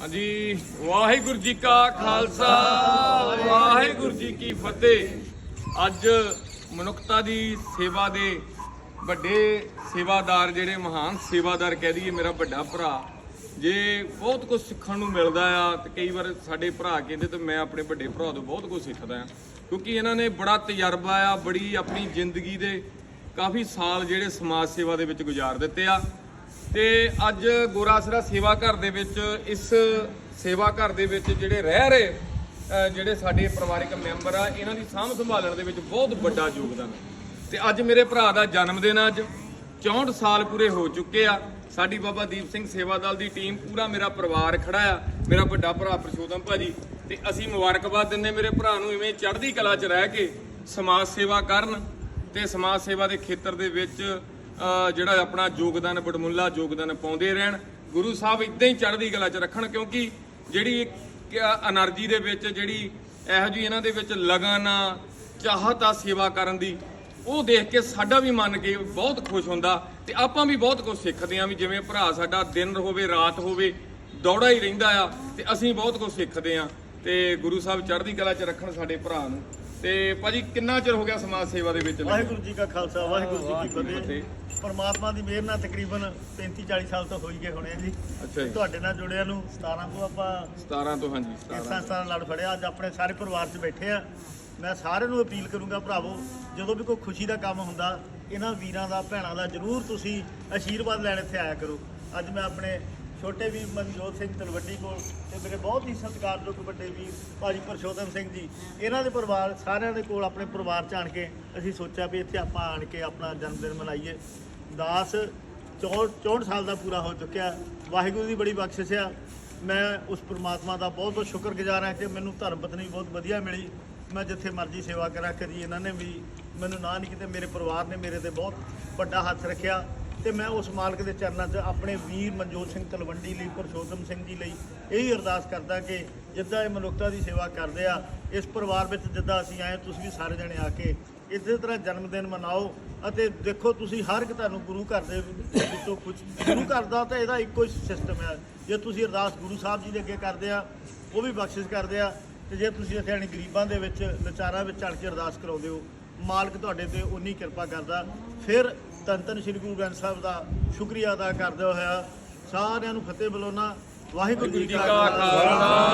ਹਾਂਜੀ, ਵਾਹਿਗੁਰੂ ਜੀ ਕਾ ਖਾਲਸਾ, ਵਾਹਿਗੁਰੂ ਜੀ ਕੀ ਫਤਿਹ। ਅੱਜ ਮਨੁੱਖਤਾ ਦੀ ਸੇਵਾ ਦੇ ਵੱਡੇ ਸੇਵਾਦਾਰ ਜਿਹੜੇ ਮਹਾਨ ਸੇਵਾਦਾਰ ਕਹਿ ਦਈਏ, ਮੇਰਾ ਵੱਡਾ ਭਰਾ, ਜੇ ਬਹੁਤ ਕੁਝ ਸਿੱਖਣ ਨੂੰ ਮਿਲਦਾ ਆ, ਤੇ ਕਈ ਵਾਰ ਸਾਡੇ ਭਰਾ ਕਹਿੰਦੇ ਤੇ ਮੈਂ ਆਪਣੇ ਵੱਡੇ ਭਰਾ ਤੋਂ ਬਹੁਤ ਕੁਝ ਸਿੱਖਦਾ ਆ। ਕਿਉਂਕਿ ਇਹਨਾਂ ਨੇ ਬੜਾ ਤਜਰਬਾ ਆ, ਬੜੀ ਆਪਣੀ ਜ਼ਿੰਦਗੀ ਦੇ ਕਾਫੀ ਸਾਲ ਜਿਹੜੇ ਸਮਾਜ ਸੇਵਾ ਦੇ ਵਿੱਚ ਗੁਜ਼ਾਰ ਦਿੱਤੇ ਆ। ਤੇ ਅੱਜ ਗੋਰਾਸਰਾ ਸੇਵਾ ਘਰ ਦੇ ਵਿੱਚ, ਇਸ ਸੇਵਾ ਘਰ ਦੇ ਵਿੱਚ ਜਿਹੜੇ ਰਹਿ ਰਹੇ ਜਿਹੜੇ ਸਾਡੇ ਪਰਿਵਾਰਿਕ ਮੈਂਬਰ ਆ, ਇਹਨਾਂ ਦੀ ਸਾਂਭ ਸੰਭਾਲਣ ਦੇ ਵਿੱਚ ਬਹੁਤ ਵੱਡਾ ਯੋਗਦਾਨ ਹੈ। ਤੇ ਅੱਜ ਮੇਰੇ ਭਰਾ ਦਾ ਜਨਮ ਦਿਨ ਅੱਜ 64 ਸਾਲ ਪੂਰੇ ਹੋ ਚੁੱਕੇ ਆ। ਸਾਡੀ ਬਾਬਾ ਦੀਪ ਸਿੰਘ ਸੇਵਾ ਦਲ ਦੀ ਟੀਮ ਪੂਰਾ ਮੇਰਾ ਪਰਿਵਾਰ ਖੜਾ ਆ, ਮੇਰਾ ਵੱਡਾ ਭਰਾ ਪ੍ਰਸ਼ੋਤਮ ਭਾਜੀ। ਤੇ ਅਸੀਂ ਮੁਬਾਰਕਬਾਦ ਦਿੰਦੇ ਮੇਰੇ ਭਰਾ ਨੂੰ ਇਵੇਂ ਚੜ੍ਹਦੀ ਕਲਾ 'ਚ ਰਹਿ ਕੇ ਸਮਾਜ ਸੇਵਾ ਕਰਨ ਤੇ ਸਮਾਜ ਸੇਵਾ ਦੇ ਖੇਤਰ ਦੇ ਵਿੱਚ ਜਿਹੜਾ ਆਪਣਾ ਯੋਗਦਾਨ ਬਟਮੁੱਲਾ ਯੋਗਦਾਨ ਪਾਉਂਦੇ ਰਹਿਣ, ਗੁਰੂ ਸਾਹਿਬ ਇਦਾਂ ਹੀ ਚੜ੍ਹਦੀ ਕਲਾ 'ਚ ਰੱਖਣ, ਕਿਉਂਕਿ ਜਿਹੜੀ એનર્ਜੀ ਦੇ ਵਿੱਚ, ਜਿਹੜੀ ਇਹੋ ਜੀ ਇਹਨਾਂ ਦੇ ਵਿੱਚ ਲਗਨ ਆ, ਚਾਹਤ ਆ ਸੇਵਾ ਕਰਨ ਦੀ, ਉਹ ਦੇਖ ਕੇ ਸਾਡਾ ਵੀ ਮਨ ਕੇ ਬਹੁਤ ਖੁਸ਼ ਹੁੰਦਾ ਤੇ ਆਪਾਂ ਵੀ ਬਹੁਤ ਕੁਝ ਸਿੱਖਦੇ ਆ ਵੀ ਜਿਵੇਂ ਭਰਾ ਸਾਡਾ ਦਿਨ ਹੋਵੇ, ਰਾਤ ਹੋਵੇ, ਦੌੜਾ ਹੀ ਰਹਿੰਦਾ ਆ ਤੇ ਅਸੀਂ ਬਹੁਤ ਕੁਝ ਸਿੱਖਦੇ ਆ ਤੇ ਗੁਰੂ ਸਾਹਿਬ ਚੜ੍ਹਦੀ ਕਲਾ 'ਚ ਰੱਖਣ ਸਾਡੇ ਭਰਾ ਨੂੰ। ਤੇ ਭਾਜੀ ਕਿੰਨਾ ਚਿਰ ਹੋ ਗਿਆ ਸਮਾਜ ਸੇਵਾ ਦੇ ਵਿੱਚ ਲੱਗੇ? ਵਾਹਿਗੁਰੂ ਜੀ ਕਾ ਖਾਲਸਾ ਵਾਹਿਗੁਰੂ ਜੀ ਕੀ ਫਤਿਹ। ਫਤਿਹ। ਪਰਮਾਤਮਾ ਦੀ ਮਿਹਰ ਨਾਲ ਤਕਰੀਬਨ 35 40 ਸਾਲ ਤੋਂ ਹੋਈ ਗਏ ਹੋਣੇ ਆ ਜੀ। ਅੱਛਾ ਜੀ। ਤੁਹਾਡੇ ਨਾਲ ਜੁੜਿਆ ਨੂੰ 17 ਤੋਂ ਆਪਾਂ 17 ਤੋਂ ਹਾਂਜੀ ਇਸ 17 ਸੰਸਥਾ ਨਾਲ ਲੜ ਫੜਿਆ। ਅੱਜ ਆਪਣੇ ਸਾਰੇ ਪਰਿਵਾਰ 'ਚ ਬੈਠੇ ਆ। ਮੈਂ ਸਾਰਿਆਂ ਨੂੰ ਅਪੀਲ ਕਰੂੰਗਾ ਭਰਾਵੋ ਜਦੋਂ ਵੀ ਕੋਈ ਖੁਸ਼ੀ ਦਾ ਕੰਮ ਹੁੰਦਾ ਇਹਨਾਂ ਵੀਰਾਂ ਦਾ ਭੈਣਾਂ ਦਾ ਜਰੂਰ ਤੁਸੀਂ ਆਸ਼ੀਰਵਾਦ ਲੈਣ ਇੱਥੇ ਆਇਆ ਕਰੋ। ਅੱਜ ਮੈਂ ਆਪਣੇ ਛੋਟੇ ਵੀਰ ਮਨਜੋਤ ਸਿੰਘ ਤਲਵੱਡੀ ਕੋਲ ਤੇ ਮੇਰੇ ਬਹੁਤ ਹੀ ਸਤਿਕਾਰਯੋਗ ਵੱਡੇ ਵੀਰ ਭਾਜੀ ਪਰਸ਼ੋਤਮ ਸਿੰਘ ਜੀ। ਇਹਨਾਂ ਦੇ ਪਰਿਵਾਰ ਸਾਰਿਆਂ ਦੇ ਕੋਲ ਆਪਣੇ ਪਰਿਵਾਰ 'ਚ ਆਣ ਕੇ ਅਸੀਂ ਸੋਚਿਆ ਵੀ ਇੱਥੇ ਆਪਾਂ ਆਣ ਕੇ ਆਪਣਾ ਜਨਮ ਦਿਨ ਮਨਾਈਏ। ਦਾਸ 64 64 ਸਾਲ ਦਾ ਪੂਰਾ ਹੋ ਚੁੱਕਿਆ। ਵਾਹਿਗੁਰੂ ਦੀ ਬੜੀ ਬਖਸ਼ਿਸ਼ ਆ। ਮੈਂ ਉਸ ਪ੍ਰਮਾਤਮਾ ਦਾ ਬਹੁਤ ਬਹੁਤ ਸ਼ੁਕਰਗੁਜ਼ਾਰ ਹਾਂ ਕਿ ਮੈਨੂੰ ਧਰਮ ਪਤਨੀ ਬਹੁਤ ਵਧੀਆ ਮਿਲੀ। ਮੈਂ ਜਿੱਥੇ ਮਰਜ਼ੀ ਸੇਵਾ ਕਰਾਂ ਕਰੀ ਇਹਨਾਂ ਨੇ ਵੀ ਮੈਨੂੰ ਨਾ ਨਹੀਂ ਕਿਤੇ ਮੇਰੇ ਪਰਿਵਾਰ ਨੇ ਮੇਰੇ ਤੇ ਬਹੁਤ ਵੱਡਾ ਹੱਥ ਰੱਖਿਆ। ਤੇ ਮੈਂ ਉਸ ਮਾਲਕ ਦੇ ਚਰਨਾਂ 'ਚ ਆਪਣੇ ਵੀਰ ਮਨਜੋਤ ਸਿੰਘ ਤਲਵੰਡੀ ਲਈ, ਪੁਰਸ਼ੋਤਮ ਸਿੰਘ ਜੀ ਲਈ ਇਹੀ ਅਰਦਾਸ ਕਰਦਾ ਕਿ ਜਿੱਦਾਂ ਇਹ ਮਨੁੱਖਤਾ ਦੀ ਸੇਵਾ ਕਰਦੇ ਆ, ਇਸ ਪਰਿਵਾਰ ਵਿੱਚ ਜਿੱਦਾਂ ਅਸੀਂ ਆਏ ਤੁਸੀਂ ਵੀ ਸਾਰੇ ਜਣੇ ਆ ਕੇ ਇਸੇ ਤਰ੍ਹਾਂ ਜਨਮ ਦਿਨ ਮਨਾਓ ਅਤੇ ਦੇਖੋ ਤੁਸੀਂ ਹਰ ਇੱਕ ਤੁਹਾਨੂੰ ਗੁਰੂ ਘਰ ਦੇ ਵਿੱਚੋਂ ਕੁਝ ਗੁਰੂ ਘਰ ਦਾ ਤਾਂ ਇਹਦਾ ਇੱਕੋ ਹੀ ਸਿਸਟਮ ਹੈ ਜੇ ਤੁਸੀਂ ਅਰਦਾਸ ਗੁਰੂ ਸਾਹਿਬ ਜੀ ਦੇ ਅੱਗੇ ਕਰਦੇ ਆ, ਉਹ ਵੀ ਬਖਸ਼ਿਸ਼ ਕਰਦੇ ਆ ਤੇ ਜੇ ਤੁਸੀਂ ਇੱਥੇ ਆਣੀ ਗਰੀਬਾਂ ਦੇ ਵਿੱਚ ਵਿਚਾਰਾਂ ਵਿੱਚ ਚੜ ਕੇ ਅਰਦਾਸ ਕਰਾਉਂਦੇ ਹੋ, ਮਾਲਕ ਤੁਹਾਡੇ ਤੇ ਉਨੀ ਕਿਰਪਾ ਕਰਦਾ। ਫਿਰ ਧੰਨ ਧੰਨ ਸ੍ਰੀ ਗੁਰੂ ਗ੍ਰੰਥ ਸਾਹਿਬ ਦਾ ਸ਼ੁਕਰੀਆ ਅਦਾ ਕਰਦੇ ਹੋਇਆ ਸਾਰਿਆਂ ਨੂੰ ਫਤਿਹ ਬੁਲਾਉਣਾ ਵਾਹਿਗੁਰੂ ਜੀ ਕਾ ਖਾਲਸਾ।